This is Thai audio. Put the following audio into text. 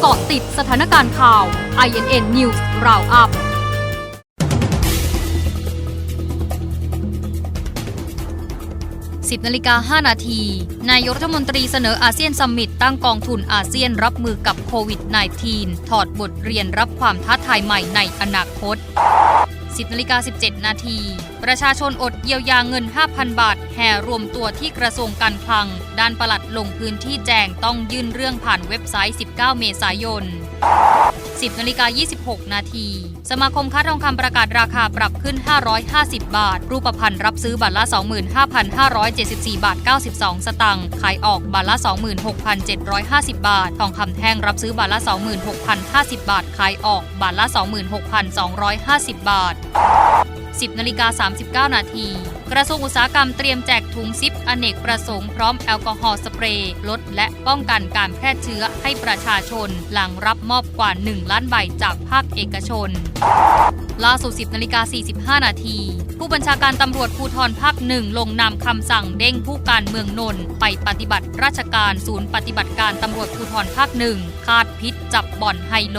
เกาะติดสถานการณ์ข่าว INN News Roundup 10นาฬิกา5นาที นายกรัฐมนตรีเสนออาเซียนซัมมิตตั้งกองทุนอาเซียนรับมือกับโควิด -19 ถอดบทเรียนรับความท้าทายใหม่ในอนาคต 10นาฬิกา17 นาที ประชาชนอดเยียวยาเงิน 5,000 บาท แห่รวมตัวที่กระทรวงการคลัง ด้านปลัดลงพื้นที่แจงต้องยื่นเรื่องผ่านเว็บไซต์ 19 เมษายน 10นาฬิกา26 นาที สมาคมค้าทองคำประกาศราคาปรับขึ้น 550 บาท รูปพันธ์รับซื้อบาทละ 25,574 บาท 92 สตังค์ขายออกบาทละ 26,750 บาท ทองคำแท่งรับซื้อบาทละ 26,050 บาท ขายออกบาทละ 26,250 บาท 10นาฬิกา39 นาที กระทรวงอุตสาหกรรมเตรียมแจกถุงซิปอเนกประสงค์พร้อมแอลกอฮอล์สเปรย์ลดและป้องกันการแพร่เชื้อให้ประชาชน หลังรับมอบกว่า 1 ล้านใบจากภาคเอกชน ล่าสุด 10นาฬิกา45 นาทีผู้บัญชาการตำรวจภูธรภาคหนึ่งลงนามคำสั่งเด้งผู้การเมืองนนท์ไปปฏิบัติราชการศูนย์ปฏิบัติการตำรวจภูธรภาคหนึ่งคาดพิษจับบ่อนไฮโล